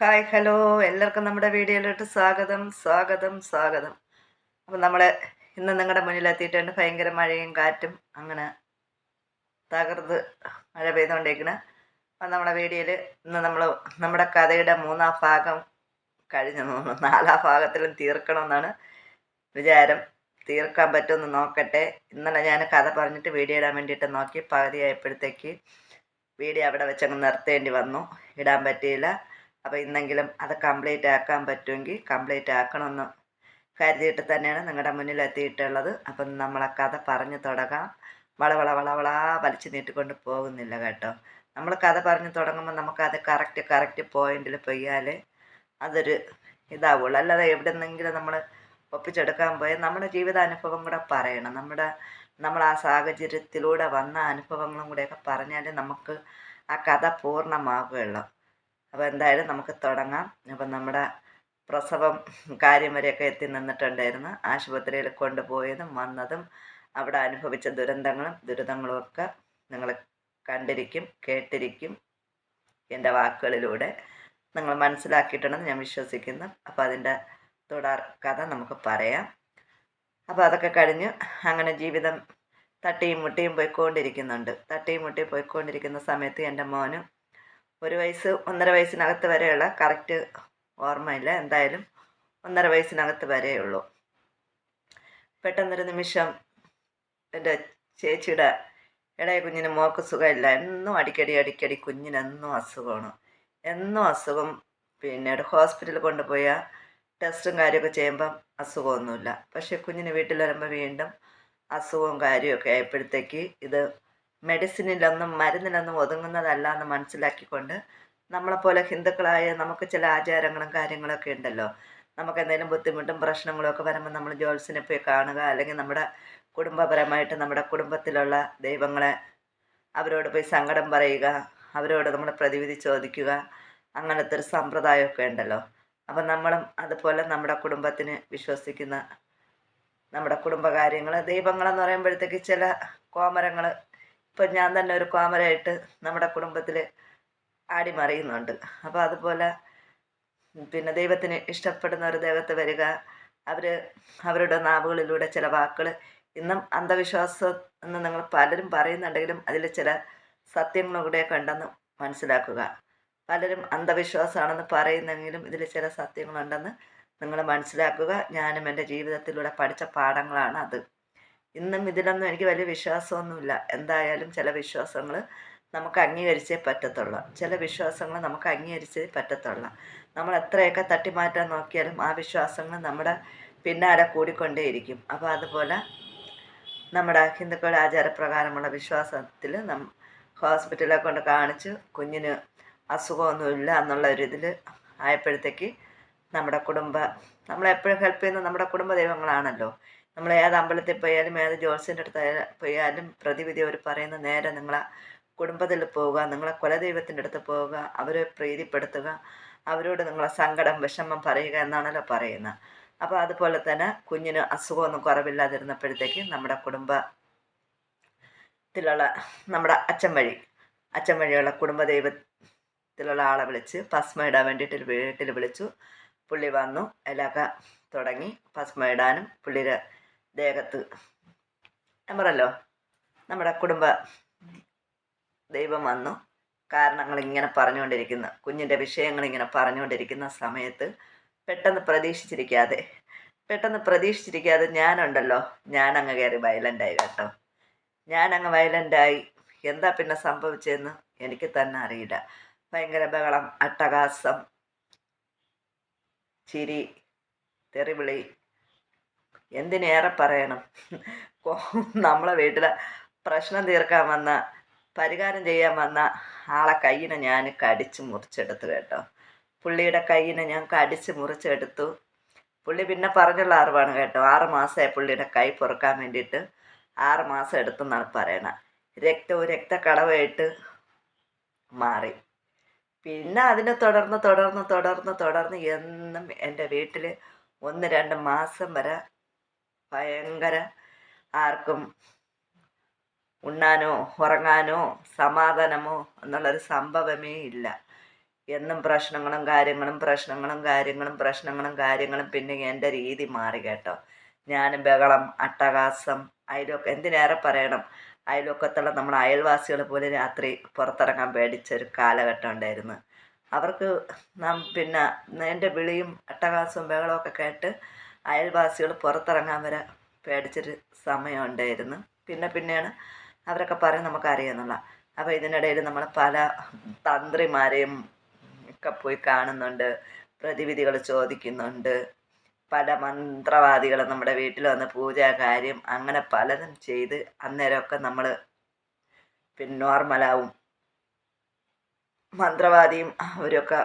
Hi hello. എല്ലാവർക്കും നമ്മുടെ വീഡിയോയിലോട്ട് സ്വാഗതം സ്വാഗതം സ്വാഗതം. അപ്പം നമ്മൾ ഇന്ന് നിങ്ങളുടെ മുന്നിലെത്തിയിട്ടുണ്ട്. ഭയങ്കര മഴയും കാറ്റും അങ്ങനെ തകർത്ത് മഴ പെയ്തുകൊണ്ടിരിക്കുന്നത് അപ്പം നമ്മുടെ വീഡിയോയിൽ ഇന്ന് നമ്മൾ നമ്മുടെ കഥയുടെ മൂന്നാം ഭാഗം കഴിഞ്ഞു തോന്നുന്നു. നാലാം ഭാഗത്തിലും തീർക്കണമെന്നാണ് വിചാരം. തീർക്കാൻ പറ്റുമെന്ന് നോക്കട്ടെ. ഇന്നലെ ഞാൻ കഥ പറഞ്ഞിട്ട് വീഡിയോ ഇടാൻ വേണ്ടിയിട്ട് നോക്കി പകുതിയായപ്പോഴത്തേക്ക് വീഡിയോ അവിടെ വെച്ചങ്ങ് നിർത്തേണ്ടി വന്നു. ഇടാൻ പറ്റിയില്ല. അപ്പോൾ ഇന്നെങ്കിലും അത് കംപ്ലീറ്റ് ആക്കാൻ പറ്റുമെങ്കിൽ കംപ്ലീറ്റ് ആക്കണമെന്ന് കരുതിയിട്ട് തന്നെയാണ് നിങ്ങളുടെ മുന്നിൽ എത്തിയിട്ടുള്ളത്. അപ്പം നമ്മളെ കഥ പറഞ്ഞു തുടങ്ങാം. വളവള വള വലിച്ചു നീട്ടിക്കൊണ്ട് പോകുന്നില്ല കേട്ടോ. നമ്മൾ കഥ പറഞ്ഞു തുടങ്ങുമ്പോൾ നമുക്കത് കറക്റ്റ് കറക്റ്റ് പോയിന്റിൽ പെയ്യാൽ അതൊരു ഇതാവുള്ളൂ. അല്ലാതെ എവിടെ നിന്നെങ്കിലും നമ്മൾ ഒപ്പിച്ചെടുക്കാൻ പോയി നമ്മുടെ ജീവിതാനുഭവം കൂടെ പറയണം. നമ്മുടെ നമ്മൾ ആ സാഹചര്യത്തിലൂടെ വന്ന അനുഭവങ്ങളും കൂടെയൊക്കെ പറഞ്ഞാൽ നമുക്ക് ആ കഥ പൂർണമാകുകയുള്ളൂ അപ്പോൾ എന്തായാലും നമുക്ക് തുടങ്ങാം. അപ്പം നമ്മുടെ പ്രസവം കാര്യം വരെയൊക്കെ എത്തി നിന്നിട്ടുണ്ടായിരുന്നു. ആശുപത്രിയിൽ കൊണ്ടുപോയതും വന്നതും അവിടെ അനുഭവിച്ച ദുരന്തങ്ങളും ദുരിതങ്ങളും ഒക്കെ നിങ്ങൾ കണ്ടിരിക്കും കേട്ടിരിക്കും. എന്റെ വാക്കുകളിലൂടെ നിങ്ങൾ മനസ്സിലാക്കിയിട്ടുണ്ടെന്ന് ഞാൻ വിശ്വസിക്കുന്നു. അപ്പോൾ അതിന്റെ തുടർ കഥ നമുക്ക് പറയാം. അപ്പോൾ അതൊക്കെ കഴിഞ്ഞ് അങ്ങനെ ജീവിതം തട്ടിയും മുട്ടിയും പോയിക്കൊണ്ടിരിക്കുന്നുണ്ട്. തട്ടിയും മുട്ടിയും പോയിക്കൊണ്ടിരിക്കുന്ന സമയത്ത് എന്റെ മോന് ഒരു വയസ്സ് ഒന്നര വയസ്സിനകത്ത് വരെയുള്ള കറക്റ്റ് ഓർമ്മയില്ല. എന്തായാലും ഒന്നര വയസ്സിനകത്ത് വരെയുള്ളൂ പെട്ടെന്നൊരു നിമിഷം എന്റെ ചേച്ചിയുടെ ഇളയ കുഞ്ഞിന് മോക്ക് സുഖമില്ല. എന്നും അടിക്കടി അടിക്കടി കുഞ്ഞിനെന്നും അസുഖമാണ്. എന്നും അസുഖം. പിന്നെ ഹോസ്പിറ്റലിൽ കൊണ്ടുപോയ ടെസ്റ്റും കാര്യമൊക്കെ ചെയ്യുമ്പം അസുഖമൊന്നുമില്ല. പക്ഷേ കുഞ്ഞിന് വീട്ടിൽ വരുമ്പോൾ വീണ്ടും അസുഖവും കാര്യമൊക്കെ ആയപ്പോഴത്തേക്ക് ഇത് മെഡിസിനിലൊന്നും മരുന്നിലൊന്നും ഒതുങ്ങുന്നതല്ല എന്ന് മനസ്സിലാക്കിക്കൊണ്ട് നമ്മളെപ്പോലെ ഹിന്ദുക്കളായ നമുക്ക് ചില ആചാരങ്ങളും കാര്യങ്ങളൊക്കെ ഉണ്ടല്ലോ. നമുക്ക് എന്തെങ്കിലും ബുദ്ധിമുട്ടും പ്രശ്നങ്ങളും ഒക്കെ വരുമ്പോൾ നമ്മൾ ജോത്സ്യനെ പോയി കാണുക അല്ലെങ്കിൽ നമ്മുടെ കുടുംബപരമായിട്ട് നമ്മുടെ കുടുംബത്തിലുള്ള ദൈവങ്ങളെ അവരോട് പോയി സങ്കടം പറയുക അവരോട് നമ്മൾ പ്രതിവിധി ചോദിക്കുക അങ്ങനത്തെ ഒരു സമ്പ്രദായമൊക്കെ ഉണ്ടല്ലോ. അപ്പം നമ്മളും അതുപോലെ നമ്മുടെ കുടുംബത്തിന് വിശ്വസിക്കുന്ന നമ്മുടെ കുടുംബകാര്യങ്ങൾ ദൈവങ്ങളെന്ന് പറയുമ്പോഴത്തേക്ക് ചില കോമരങ്ങൾ ഇപ്പം ഞാൻ തന്നെ ഒരു കോമരായിട്ട് നമ്മുടെ കുടുംബത്തിൽ ആടി മറിയുന്നുണ്ട്. അപ്പോൾ അതുപോലെ പിന്നെ ദൈവത്തിന് ഇഷ്ടപ്പെടുന്ന ഒരു ദൈവത്തെ വരിക അവർ അവരുടെ നാവുകളിലൂടെ ചില വാക്കുകൾ ഇന്നും അന്ധവിശ്വാസം എന്ന് നിങ്ങൾ പലരും പറയുന്നുണ്ടെങ്കിലും അതിൽ ചില സത്യങ്ങളും കൂടെ കണ്ടെന്ന് മനസ്സിലാക്കുക. പലരും അന്ധവിശ്വാസമാണെന്ന് പറയുന്നെങ്കിലും ഇതിൽ ചില സത്യങ്ങളുണ്ടെന്ന് നിങ്ങൾ മനസ്സിലാക്കുക. ഞാനും എന്റെ ജീവിതത്തിലൂടെ പഠിച്ച പാഠങ്ങളാണ് അത് ഇന്നും ഇതിലൊന്നും എനിക്ക് വലിയ വിശ്വാസമൊന്നുമില്ല. എന്തായാലും ചില വിശ്വാസങ്ങൾ നമുക്ക് അംഗീകരിച്ചേ പറ്റത്തുള്ളൂ. ചില വിശ്വാസങ്ങൾ നമുക്ക് അംഗീകരിച്ചേ പറ്റത്തുള്ളൂ. നമ്മൾ എത്രയൊക്കെ തട്ടിമാറ്റാൻ നോക്കിയാലും ആ വിശ്വാസങ്ങൾ നമ്മുടെ പിന്നാലെ കൂടിക്കൊണ്ടേയിരിക്കും. അപ്പോൾ അതുപോലെ നമ്മുടെ ഹിന്ദുക്കളുടെ ആചാരപ്രകാരമുള്ള വിശ്വാസത്തിൽ നം ഹോസ്പിറ്റലിൽ കൊണ്ട് കാണിച്ച് കുഞ്ഞിന് അസുഖമൊന്നുമില്ല എന്നുള്ള ഒരു ഇതിൽ ആയപ്പോഴത്തേക്ക് നമ്മുടെ കുടുംബ നമ്മളെപ്പോഴും ഹെൽപ്പ് ചെയ്യുന്ന നമ്മുടെ കുടുംബ ദൈവങ്ങളാണല്ലോ നമ്മൾ ഏത് അമ്പലത്തിൽ പോയാലും ഏത് ജോത്സ്യന്റെ അടുത്ത് പോയാലും പ്രതിവിധി അവർ പറയുന്ന നേരെ നിങ്ങളെ കുടുംബത്തിൽ പോവുക നിങ്ങളെ കുലദൈവത്തിന്റെ അടുത്ത് പോവുക അവരെ പ്രീതിപ്പെടുത്തുക അവരോട് നിങ്ങളെ സങ്കടം വിഷമം പറയുക എന്നാണല്ലോ പറയുന്നത്. അപ്പോൾ അതുപോലെ തന്നെ കുഞ്ഞിന് അസുഖമൊന്നും കുറവില്ലാതിരുന്നപ്പോഴത്തേക്ക് നമ്മുടെ കുടുംബത്തിലുള്ള നമ്മുടെ അച്ഛൻ വഴി അച്ഛൻ വഴിയുള്ള കുടുംബ ദൈവത്തിലുള്ള ആളെ വിളിച്ച് ഭസ്മ ഇടാൻ വേണ്ടിയിട്ട് വീട്ടിൽ വിളിച്ചു. പുള്ളി വന്നു അതിലൊക്കെ തുടങ്ങി ഭസ്മ ഇടാനും പുള്ളിയുടെ ദേഹത്ത്. ഞാൻ നമ്മുടെ കുടുംബ ദൈവം വന്നു. കാരണങ്ങൾ ഇങ്ങനെ പറഞ്ഞുകൊണ്ടിരിക്കുന്ന. കുഞ്ഞിന്റെ വിഷയങ്ങൾ ഇങ്ങനെ പറഞ്ഞുകൊണ്ടിരിക്കുന്ന സമയത്ത് പെട്ടെന്ന് പ്രതീക്ഷിച്ചിരിക്കാതെ പെട്ടെന്ന് പ്രതീക്ഷിച്ചിരിക്കാതെ ഞാനുണ്ടല്ലോ ഞാനങ്ങ് കയറി വയലന്റായി കേട്ടോ. ഞാനങ്ങ് വയലന്റായി എന്താ പിന്നെ സംഭവിച്ചതെന്ന് എനിക്ക് തന്നെ അറിയില്ല. ഭയങ്കര ബഹളം അട്ടഹാസം ചിരി തെറിവിളി എന്തിനേറെ പറയണം? നമ്മളെ വീട്ടിലെ പ്രശ്നം തീർക്കാൻ വന്ന പരിഹാരം ചെയ്യാൻ വന്ന ആളെ കയ്യിനെ ഞാൻ കടിച്ച് മുറിച്ചെടുത്തു കേട്ടോ. പുള്ളിയുടെ കയ്യിനെ ഞാൻ കടിച്ച് മുറിച്ചെടുത്തു. പുള്ളി പിന്നെ പറഞ്ഞുള്ള അറിവാണ് കേട്ടോ. ആറ് മാസമായി പുള്ളിയുടെ കൈ പൊറുക്കാൻ വേണ്ടിയിട്ട് ആറ് മാസം എടുത്തെന്നാണ് പറയണത് രക്തവും രക്തക്കടവായിട്ട് മാറി. പിന്നെ അതിനെ തുടർന്ന് തുടർന്ന് തുടർന്ന് തുടർന്ന് എന്നും എന്റെ വീട്ടിൽ ഒന്ന് രണ്ട് മാസം വരെ ഭയങ്കര ആർക്കും ഉണ്ണാനോ ഉറങ്ങാനോ സമാധാനമോ എന്നുള്ളൊരു സംഭവമേ ഇല്ല. എന്നും പ്രശ്നങ്ങളും കാര്യങ്ങളും പ്രശ്നങ്ങളും കാര്യങ്ങളും പ്രശ്നങ്ങളും കാര്യങ്ങളും പിന്നെ എന്റെ രീതി മാറി കേട്ടോ. ഞാൻ ബഹളം അട്ടഹാസം അയലൊക്കെ എന്തിനേറെ പറയണം? അയലൊക്കത്തുള്ള നമ്മുടെ അയൽവാസികൾ പോലെ രാത്രി പുറത്തിറങ്ങാൻ പേടിച്ചൊരു കാലഘട്ടം ഉണ്ടായിരുന്നു. അവർക്ക് നാം പിന്നെ എന്റെ വിളിയും അട്ടഹാസവും ബഹളമൊക്കെ കേട്ട് അയൽവാസികൾ പുറത്തിറങ്ങാൻ വരെ പേടിച്ചൊരു സമയമുണ്ടായിരുന്നു. പിന്നെ പിന്നെയാണ് അവരൊക്കെ പറയും നമുക്കറിയാമെന്നുള്ള അപ്പോൾ ഇതിനിടയിൽ നമ്മൾ പല തന്ത്രിമാരെയും ഒക്കെ പോയി കാണുന്നുണ്ട് പ്രതിവിധികൾ ചോദിക്കുന്നുണ്ട് പല മന്ത്രവാദികളും നമ്മുടെ വീട്ടിൽ വന്ന് പൂജാ കാര്യം അങ്ങനെ പലതും ചെയ്ത് അന്നേരമൊക്കെ നമ്മൾ പിന്നെ നോർമലാവും. മന്ത്രവാദിയും അവരൊക്കെ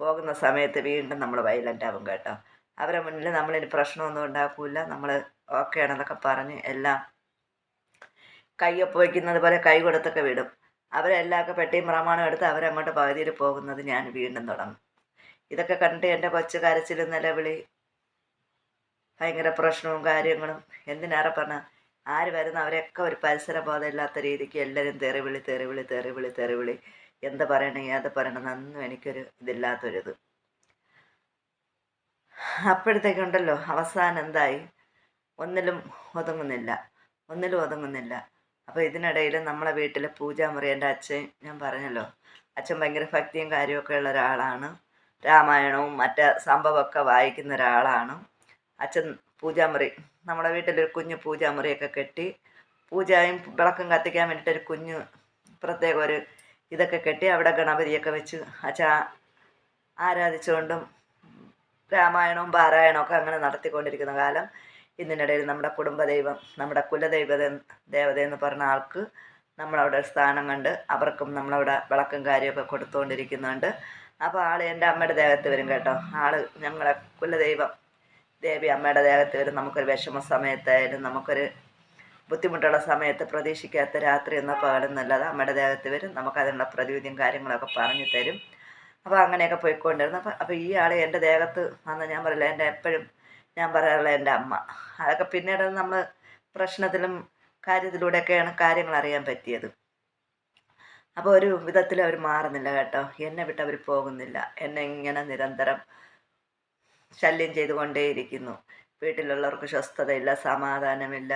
പോകുന്ന സമയത്ത് വീണ്ടും നമ്മൾ വയലന്റ് ആവും കേട്ടോ. അവരെ മുന്നിൽ നമ്മളിനി പ്രശ്നമൊന്നും ഉണ്ടാക്കില്ല നമ്മൾ ഓക്കെ ആണെന്നൊക്കെ പറഞ്ഞ് എല്ലാം കയ്യൊപ്പ് വയ്ക്കുന്നത് പോലെ കൈ കൊടുത്തൊക്കെ വിടും. അവരെല്ലാമൊക്കെ പെട്ടിയും പ്രമാണം എടുത്ത് അവരങ്ങോട്ട് പകുതിയിൽ പോകുന്നത് ഞാൻ വീണ്ടും തുടങ്ങും. ഇതൊക്കെ കണ്ടിട്ട് എന്റെ കൊച്ചു കരച്ചിൽ നിലവിളി ഭയങ്കര പ്രശ്നവും കാര്യങ്ങളും എന്തിനേറെ പറഞ്ഞാൽ ആര് വരുന്ന അവരെയൊക്കെ ഒരു പരിസര ബോധമില്ലാത്ത രീതിക്ക് എല്ലാവരും തെറിവിളി തെറിവിളി തെറിവിളി തെറിവിളി. എന്ത് പറയണേ ഏത് പറയണം എന്നൊന്നും എനിക്കൊരു ഇതില്ലാത്തൊരിത്. അപ്പോഴത്തേക്കുണ്ടല്ലോ അവസാനം എന്തായി? ഒന്നിലും ഒതുങ്ങുന്നില്ല ഒന്നിലും ഒതുങ്ങുന്നില്ല. അപ്പോൾ ഇതിനിടയിൽ നമ്മളെ വീട്ടിലെ പൂജാമുറി എന്റെ അച്ഛൻ ഞാൻ പറഞ്ഞല്ലോ അച്ഛൻ ഭയങ്കര ഭക്തിയും കാര്യമൊക്കെ ഉള്ള ഒരാളാണ്. രാമായണവും മറ്റ് സംഭവമൊക്കെ വായിക്കുന്ന ഒരാളാണ്. അച്ഛൻ പൂജാമുറി നമ്മുടെ വീട്ടിലൊരു കുഞ്ഞു പൂജാമുറിയൊക്കെ കെട്ടി പൂജയും വിളക്കും കത്തിക്കാൻ വേണ്ടിയിട്ടൊരു കുഞ്ഞു പ്രത്യേക ഒരു ഇതൊക്കെ കെട്ടി അവിടെ ഗണപതിയൊക്കെ വെച്ച് അച്ഛാ ആരാധിച്ചുകൊണ്ടും രാമായണവും പാരായണവും ഒക്കെ അങ്ങനെ നടത്തിക്കൊണ്ടിരിക്കുന്ന കാലം ഇതിനിടയിൽ നമ്മുടെ കുടുംബദൈവം നമ്മുടെ കുലദൈവത ദേവത എന്ന് പറഞ്ഞ ആൾക്ക് നമ്മളവിടെ സ്ഥാനം കണ്ട് അവർക്കും നമ്മളവിടെ വിളക്കും കാര്യമൊക്കെ കൊടുത്തുകൊണ്ടിരിക്കുന്നുണ്ട് അപ്പോൾ ആൾ എന്റെ അമ്മയുടെ ദേഹത്ത് വരും കേട്ടോ. ആൾ ഞങ്ങളെ കുലദൈവം ദേവി അമ്മയുടെ ദേഹത്ത് വരും. നമുക്കൊരു വിഷമ സമയത്തായാലും നമുക്കൊരു ബുദ്ധിമുട്ടുള്ള സമയത്ത് പ്രതീക്ഷിക്കാത്ത രാത്രി എന്ന നല്ലത്. അമ്മയുടെ ദേഹത്ത് വരും. നമുക്കതിനുള്ള പ്രതിവിധിയും കാര്യങ്ങളൊക്കെ പറഞ്ഞു തരും. അപ്പോൾ അങ്ങനെയൊക്കെ പോയിക്കൊണ്ടിരുന്നു. അപ്പം അപ്പോൾ ഈ ആൾ എന്റെ ദേഹത്ത് വന്ന് ഞാൻ പറയില്ല എന്റെ എപ്പോഴും ഞാൻ പറയാറുള്ള എന്റെ അമ്മ. അതൊക്കെ പിന്നീട് നമ്മൾ പ്രശ്നത്തിലും കാര്യത്തിലൂടെയൊക്കെയാണ് കാര്യങ്ങൾ അറിയാൻ പറ്റിയത്. അപ്പോൾ ഒരു വിധത്തിൽ അവർ മാറുന്നില്ല കേട്ടോ. എന്നെ വിട്ട് അവർ പോകുന്നില്ല. എന്നെ ഇങ്ങനെ നിരന്തരം ശല്യം ചെയ്തുകൊണ്ടേയിരിക്കുന്നു. വീട്ടിലുള്ളവർക്ക് സ്വസ്ഥതയില്ല സമാധാനമില്ല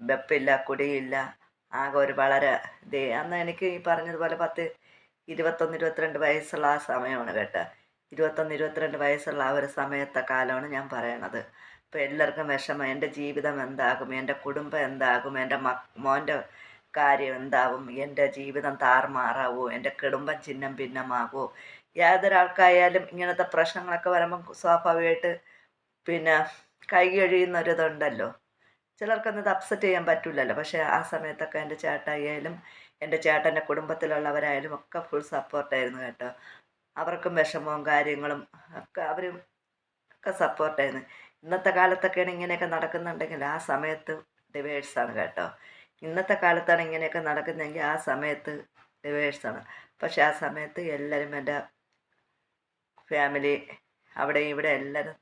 വെപ്പില്ല കുടിയില്ല. ആകെ ഒരു വളരെ ദേ അന്ന് എനിക്ക് ഈ പറഞ്ഞതുപോലെ പത്ത് ഇരുപത്തൊന്ന് ഇരുപത്തിരണ്ട് വയസ്സുള്ള ആ സമയമാണ് കേട്ടോ. ഇരുപത്തൊന്ന് ഇരുപത്തിരണ്ട് വയസ്സുള്ള ആ ഒരു സമയത്തെ കാലമാണ് ഞാൻ പറയണത്. അപ്പോൾ എല്ലാവർക്കും വിഷമം. എന്റെ ജീവിതം എന്താകും? എന്റെ കുടുംബം എന്താകും? എന്റെ മ മോന്റെ കാര്യം എന്താവും? എന്റെ ജീവിതം താറുമാറാവോ? എന്റെ കുടുംബം ചിഹ്നം ഭിന്നമാകുമോ യാതൊരാൾക്കായാലും ഇങ്ങനത്തെ പ്രശ്നങ്ങളൊക്കെ വരുമ്പം സ്വാഭാവികമായിട്ട് പിന്നെ കൈ കഴിയുന്ന ഒരിതുണ്ടല്ലോ ചിലർക്കൊന്നും ഇത് അപ്സെറ്റ് ചെയ്യാൻ പറ്റില്ലല്ലോ പക്ഷേ ആ സമയത്തൊക്കെ എന്റെ ചേട്ടായാലും എന്റെ ചേട്ടന്റെ കുടുംബത്തിലുള്ളവരായാലും ഒക്കെ ഫുൾ സപ്പോർട്ടായിരുന്നു കേട്ടോ. അവർക്കും വിഷമവും കാര്യങ്ങളും ഒക്കെ അവരും ഒക്കെ സപ്പോർട്ടായിരുന്നു ഇന്നത്തെ കാലത്തൊക്കെയാണ് ഇങ്ങനെയൊക്കെ നടക്കുന്നുണ്ടെങ്കിൽ ആ സമയത്ത് ഡിവേഴ്സാണ് കേട്ടോ. ഇന്നത്തെ കാലത്താണ് ഇങ്ങനെയൊക്കെ നടക്കുന്നതെങ്കിൽ ആ സമയത്ത് ഡിവേഴ്സാണ് പക്ഷെ ആ സമയത്ത് എല്ലാവരും എന്റെ ഫാമിലി അവിടെ ഇവിടെ എല്ലാവരും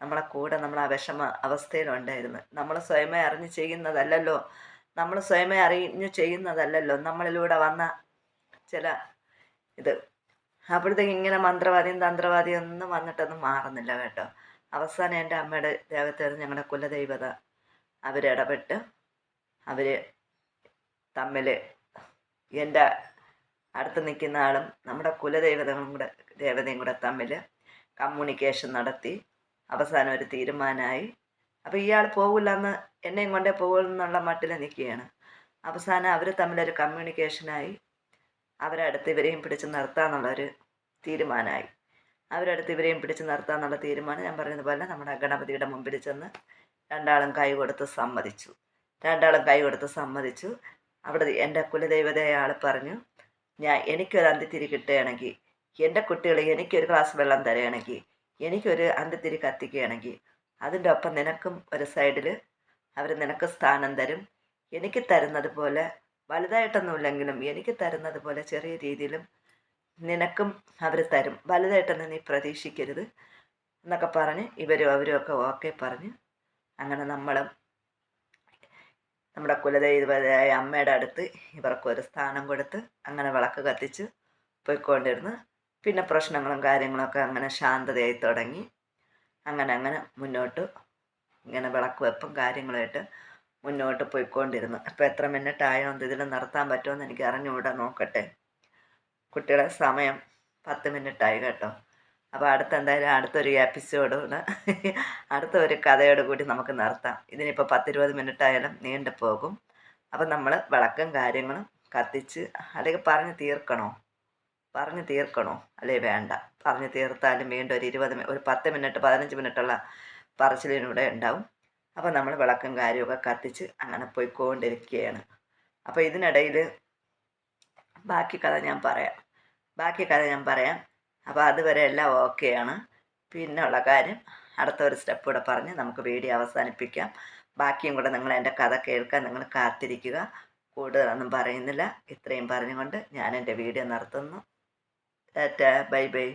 നമ്മളെ കൂടെ നമ്മൾ ആ വിഷമ അവസ്ഥയിലുണ്ടായിരുന്നു. നമ്മൾ സ്വയമേ അറിഞ്ഞ് ചെയ്യുന്നതല്ലല്ലോ. നമ്മൾ സ്വയമേ അറിഞ്ഞു ചെയ്യുന്നതല്ലല്ലോ. നമ്മളിലൂടെ വന്ന ചില ഇത്. അപ്പോഴത്തേക്ക് ഇങ്ങനെ മന്ത്രവാദിയും തന്ത്രവാദിയും ഒന്നും വന്നിട്ടൊന്നും മാറുന്നില്ല കേട്ടോ. അവസാനം എന്റെ അമ്മയുടെ ദേവത്തേത് ഞങ്ങളുടെ കുലദൈവത അവരിടപെട്ട് അവർ തമ്മിൽ എന്റെ അടുത്ത് നിൽക്കുന്ന ആളും നമ്മുടെ കുലദൈവതകളും കൂടെ ദേവതയും കൂടെ തമ്മിൽ കമ്മ്യൂണിക്കേഷൻ നടത്തി അവസാനം ഒരു തീരുമാനമായി അപ്പോൾ ഇയാൾ പോകില്ല എന്ന് എന്നെയും കൊണ്ടേ പോകുമെന്നുള്ള മട്ടിൽ നിൽക്കുകയാണ് അവസാനം അവർ തമ്മിലൊരു കമ്മ്യൂണിക്കേഷനായി അവരടുത്ത് ഇവരെയും പിടിച്ച് നിർത്താമെന്നുള്ളൊരു തീരുമാനമായി. അവരടുത്ത് ഇവരെയും പിടിച്ച് നിർത്താമെന്നുള്ള തീരുമാനം ഞാൻ പറയുന്നത് പോലെ നമ്മുടെ ഗണപതിയുടെ മുമ്പിൽ ചെന്ന് രണ്ടാളും കൈ കൊടുത്ത് സമ്മതിച്ചു. രണ്ടാളും കൈ കൊടുത്ത് സമ്മതിച്ചു. അവിടെ എന്റെ കുലദൈവതയായ ആൾ പറഞ്ഞു ഞാൻ എനിക്കൊരു അന്ത്യത്തിരി കിട്ടുകയാണെങ്കിൽ എന്റെ കുട്ടികൾ എനിക്കൊരു ഗ്ലാസ് വെള്ളം തരുകയാണെങ്കിൽ എനിക്കൊരു അന്ത്യത്തിരി കത്തിക്കുകയാണെങ്കിൽ അതിന്റെ ഒപ്പം നിനക്കും ഒരു സൈഡിൽ അവർ നിനക്ക് സ്ഥാനം തരും. എനിക്ക് തരുന്നത് പോലെ വലുതായിട്ടൊന്നുമില്ലെങ്കിലും എനിക്ക് തരുന്നത് പോലെ ചെറിയ രീതിയിലും നിനക്കും അവർ തരും. വലുതായിട്ടൊന്നും നീ പ്രതീക്ഷിക്കരുത് എന്നൊക്കെ പറഞ്ഞ് ഇവരും അവരും ഒക്കെ ഓക്കെ പറഞ്ഞ് അങ്ങനെ നമ്മളും നമ്മുടെ കുലദൈവതയായ അമ്മയുടെ അടുത്ത് ഇവർക്കൊരു സ്ഥാനം കൊടുത്ത് അങ്ങനെ വിളക്ക് കത്തിച്ച് പോയിക്കൊണ്ടിരുന്ന്. പിന്നെ പ്രശ്നങ്ങളും കാര്യങ്ങളൊക്കെ അങ്ങനെ ശാന്തതയായി തുടങ്ങി. അങ്ങനെ അങ്ങനെ മുന്നോട്ട് ഇങ്ങനെ വിളക്ക് വെപ്പും കാര്യങ്ങളായിട്ട് മുന്നോട്ട് പോയിക്കൊണ്ടിരുന്നു. അപ്പോൾ എത്ര മിനിറ്റ് ആയോ ഇതിൽ നിർത്താൻ പറ്റുമെന്ന് എനിക്ക് അറിഞ്ഞുകൂടാ നോക്കട്ടെ. കുട്ടികളെ സമയം പത്ത് മിനിറ്റ് ആയി കേട്ടോ. അപ്പോൾ അടുത്ത എന്തായാലും അടുത്തൊരു എപ്പിസോഡ് അടുത്ത ഒരു കഥയോട് കൂടി നമുക്ക് നിർത്താം. ഇതിനിപ്പോൾ പത്തിരുപത് മിനിറ്റ് ആയാലും നീണ്ടു പോകും. അപ്പം നമ്മൾ വിളക്കും കാര്യങ്ങളും കത്തിച്ച് അല്ലെങ്കിൽ പറഞ്ഞ് തീർക്കണോ? പറഞ്ഞ് തീർക്കണോ? അല്ലേ വേണ്ട. പറഞ്ഞ് തീർത്താലും വീണ്ടും ഒരു ഇരുപത് ഒരു പത്ത് മിനിറ്റ് പതിനഞ്ച് മിനിറ്റുള്ള പറച്ചിലിനൂടെ ഉണ്ടാവും. അപ്പോൾ നമ്മൾ വിളക്കും കാര്യമൊക്കെ കത്തിച്ച് അങ്ങനെ പോയിക്കൊണ്ടിരിക്കുകയാണ്. അപ്പോൾ ഇതിനിടയിൽ ബാക്കി കഥ ഞാൻ പറയാം. ബാക്കി കഥ ഞാൻ പറയാം. അപ്പോൾ അതുവരെ എല്ലാം ഓക്കെയാണ്. പിന്നെ ഉള്ള കാര്യം അടുത്ത ഒരു സ്റ്റെപ്പ് കൂടെ പറഞ്ഞ് നമുക്ക് വീഡിയോ അവസാനിപ്പിക്കാം. ബാക്കിയും കൂടെ നിങ്ങൾ എന്റെ കഥ കേൾക്കാൻ നിങ്ങൾ കാത്തിരിക്കുക. കൂടുതലൊന്നും പറയുന്നില്ല. ഇത്രയും പറഞ്ഞുകൊണ്ട് ഞാൻ എന്റെ വീഡിയോ നിർത്തുന്നു. ടാറ്റ. Bye bye.